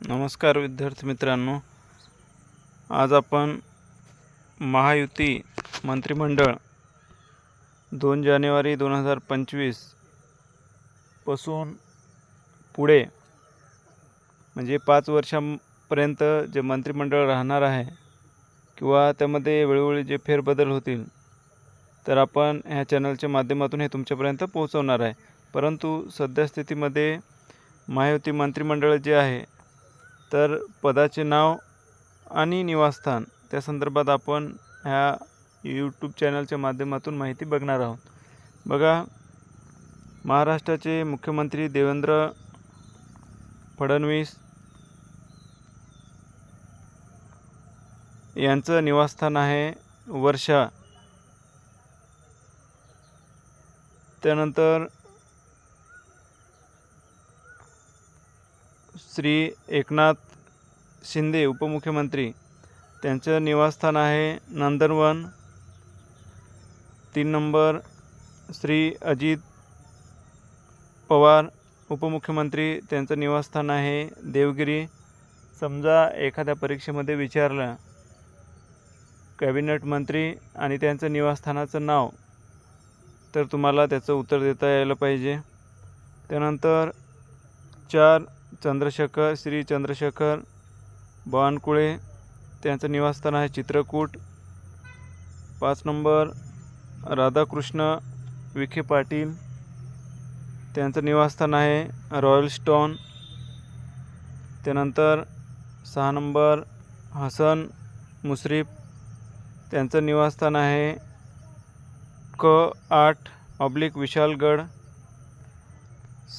नमस्कार विद्यार्थी मित्रांनो. आज आपण महायुती मंत्रिमंडळ दोन जानेवारी दोन हजार पंचवीसपासून पुढे म्हणजे पाच वर्षांपर्यंत जे मंत्रिमंडळ राहणार आहे किंवा त्यामध्ये वेळोवेळी जे फेरबदल होतील तर आपण ह्या चॅनलच्या माध्यमातून हे तुमच्यापर्यंत पोहोचवणार आहे. परंतु सद्यस्थितीमध्ये महायुती मंत्रिमंडळ जे आहे तर पदाचे नाव आणि निवासस्थान त्या संदर्भात आपण ह्या यूट्यूब चॅनलच्या माध्यमातून माहिती बघणार आहोत. बघा महाराष्ट्राचे मुख्यमंत्री देवेंद्र फडणवीस यांचं निवासस्थान आहे वर्षा. त्यानंतर श्री एकनाथ शिंदे उपमुख्यमंत्री. त्यांचं निवासस्थान आहे नंदनवन. तीन नंबर श्री अजित पवार उपमुख्यमंत्री. त्यांचं निवासस्थान आहे देवगिरी. समजा एखाद्या परीक्षेमध्ये विचारलं कॅबिनेट मंत्री आणि त्यांचं निवासस्थानाचं नाव तर तुम्हाला त्याचं उत्तर देता यायला पाहिजे. त्यानंतर चार चंद्रशेखर श्री चंद्रशेखर बावनकुळे त्यांचं निवासस्थान आहे चित्रकूट. पाच नंबर राधाकृष्ण विखे पाटील त्यांचं निवासस्थान आहे रॉयल स्टोन. त्यानंतर सहा नंबर हसन मुश्रीफ त्यांचं निवासस्थान आहे क आठ ऑब्लिक विशालगड.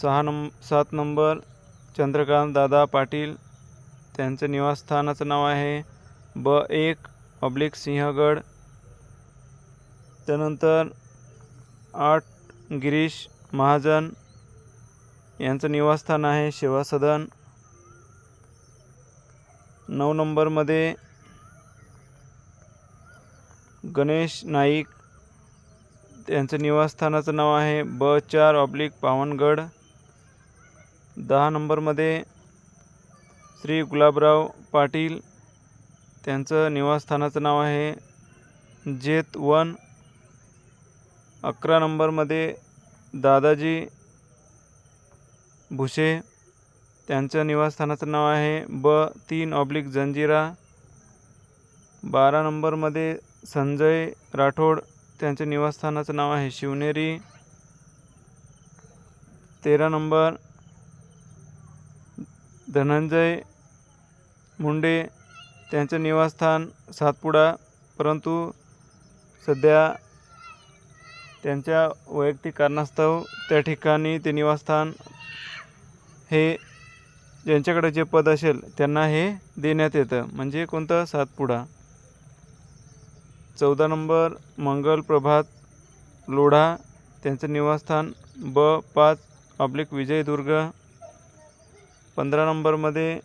सहा नंब सात नंबर चंद्रकांत दादा पाटील त्यांचं निवासस्थानाचं नाव आहे ब एक ऑब्लिक सिंहगड. त्यानंतर आठ गिरीश महाजन यांचं निवासस्थान आहे सेवा सदन नऊ नंबरमध्ये गणेश नाईक त्यांचं निवासस्थानाचं नाव आहे ब चार ऑब्लिक पावनगड. दहा नंबरमध्ये श्री गुलाबराव पाटील त्यांचं निवासस्थानाचं नाव आहे जेत वन. अकरा नंबरमध्ये दादाजी भुसे त्यांचं निवासस्थानाचं नाव आहे ब तीन ऑब्लिक जंजिरा. बारा नंबरमध्ये संजय राठोड त्यांच्या निवासस्थानाचं नाव आहे शिवनेरी. तेरा नंबर धनंजय मुंडे त्यांचं निवासस्थान सातपुडा परंतु सध्या त्यांच्या वैयक्तिक कारणास्तव त्या ठिकाणी ते निवासस्थान हे ज्यांच्याकडे जे पद असेल त्यांना हे देण्यात येतं. म्हणजे कोणतं? सातपुडा. चौदा नंबर मंगल प्रभात लोढा त्यांचं निवासस्थान ब पाच ऑब्लिक विजयदुर्ग पंधरा नंबरमध्ये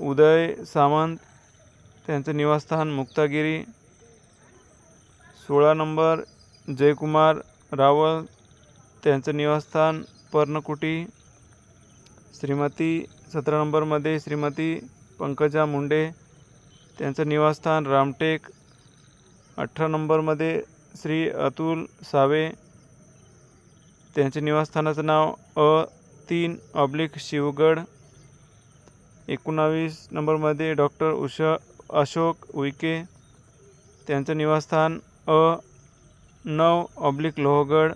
उदय सामंत त्यांचं निवासस्थान मुक्तागिरी. सोळा नंबर जयकुमार रावल त्यांचं निवासस्थान पर्णकुटी. श्रीमती सतरा नंबरमध्ये श्रीमती पंकजा मुंडे त्यांचं निवासस्थान रामटेक. अठरा नंबरमध्ये श्री अतुल सावे त्यांच्या निवासस्थानाचं नाव अ तीन ऑब्लिक शिवगड. एकोणावीस नंबरमध्ये डॉक्टर उषा अशोक उईके त्यांचं निवासस्थान अ नऊ ऑब्लिक लोहगड.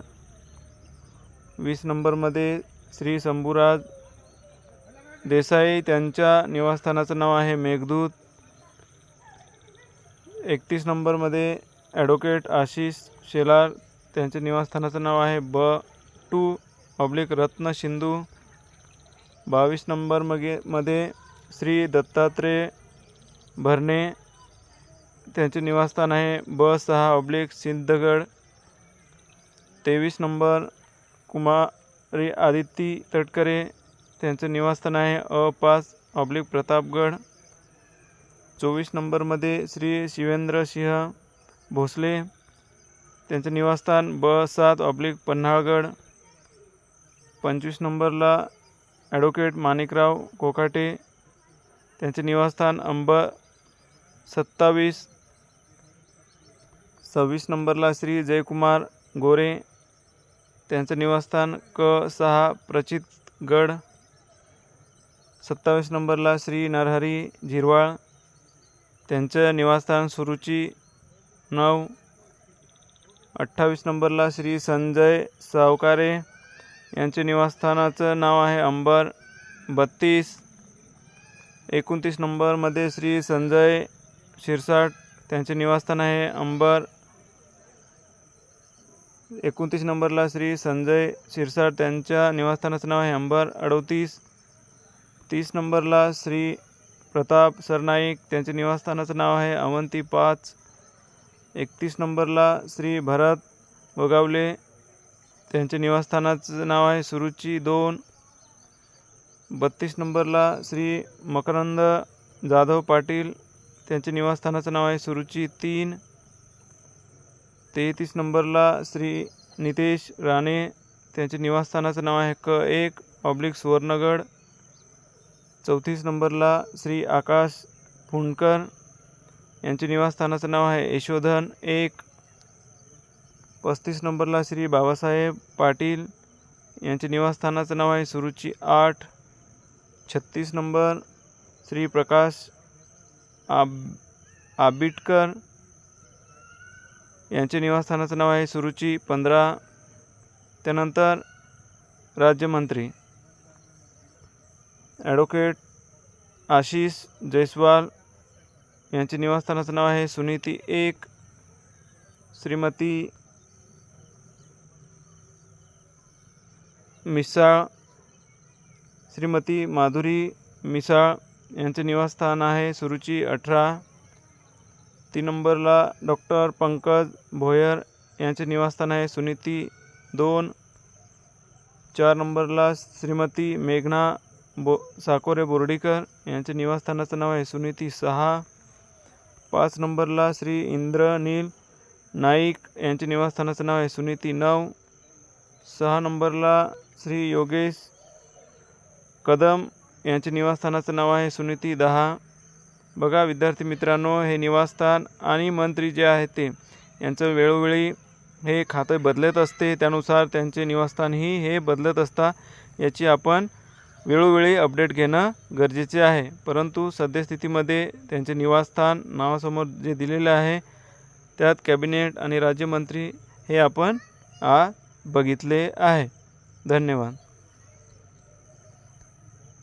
वीस नंबरमध्ये श्री शंभूराज देसाई. त्यांच्या निवासस्थानाचं नाव आहे मेघदूत. एकतीस नंबरमध्ये ॲडव्होकेट आशिष शेलार. त्यांच्या निवासस्थानाचं नाव आहे ब टू ऑब्लिक रत्न सिंधू बावीस नंबर मगे मध्ये श्री दत्तात्रेय भरणे त्यांचे निवासस्थान आहे ब सहा ऑब्लिक सिद्धगड तेवीस नंबर कुमारी आदिती तटकरे त्यांचं निवासस्थान आहे अ पाच ऑब्लिक प्रतापगड. चोवीस नंबरमध्ये श्री शिवेंद्र सिंह भोसले त्यांचं निवासस्थान ब सात ऑब्लिक पन्हाळगड. पंचवीस नंबरला ॲडव्होकेट माणिकराव कोकाटे त्यांचे निवासस्थान अंबा सत्तावीस सव्वीस नंबरला श्री जयकुमार गोरे त्यांचं निवासस्थान क सहा प्रचितगड सत्तावीस नंबरला श्री नरहरी झिरवाळ त्यांचं निवासस्थान सुरुची नऊ अठ्ठावीस नंबरला श्री संजय सावकारे यांचे निवासस्थानाचं नाव आहे अंबर बत्तीस. एकोणतीस नंबरमध्ये श्री संजय शिरसाट त्यांचे निवासस्थान आहे अंबर. एकोणतीस नंबरला श्री संजय शिरसाट त्यांच्या निवासस्थानाचं नाव आहे अंबर. अडोतीस. तीस नंबरला श्री प्रताप सरनाईक त्यांचे निवासस्थानाचं नाव आहे अवंती पाच. एकतीस नंबरला श्री भरत बगावले त्यांचे निवासस्थानाचं नाव आहे सुरुची दोन. बत्तीस नंबरला श्री मकरंद जाधव पाटील त्यांचे निवासस्थानाचं नाव आहे सुरुची तीन. तेहतीस नंबरला श्री नितेश राणे त्यांचे निवासस्थानाचं नाव आहे क एक ऑब्लिक सुवर्णगड. चौतीस नंबरला श्री आकाश फुंडकर यांचे निवासस्थानाचं नाव आहे यशोधन एक. पस्तीस नंबरला श्री बाबासाहेब पाटील यांचे निवासस्थानाचं नाव आहे सुरुची आठ. छत्तीस नंबर श्री प्रकाश आब आबिटकर यांचे निवासस्थानाचं नाव आहे सुरुची पंधरा. त्यानंतर राज्यमंत्री ॲडव्होकेट आशिष जयस्वाल यांचे निवासस्थानाचं नाव आहे सुनीती एक. श्रीमती मिसाळ श्रीमती माधुरी मिसाळ यांचे निवासस्थान आहे सुरुची अठरा. तीन नंबरला डॉक्टर पंकज भोयर यांचे निवासस्थान आहे सुनीती दोन. चार नंबरला श्रीमती मेघना बो साकोरे बोर्डीकर यांचे निवासस्थानाचं नाव आहे सुनीती सहा. पाच नंबरला श्री इंद्रनील नाईक यांचे निवासस्थानाचं नाव आहे सुनीती नऊ. सहा नंबरला श्री योगेश कदम यांचे निवासस्थानाचं नाव आहे सुनीती दहा. बघा विद्यार्थी मित्रांनो हे निवासस्थान आणि मंत्री जे आहेत ते यांचं वेळोवेळी हे खातं बदलत असते. त्यानुसार त्यांचे निवासस्थानही हे बदलत असता याची आपण वेळोवेळी अपडेट घेणं गरजेचे आहे. परंतु सद्यस्थितीमध्ये त्यांचे निवासस्थान नावासमोर जे दिलेले आहे त्यात कॅबिनेट आणि राज्यमंत्री हे आपण आ बघितले आहे. धन्यवाद.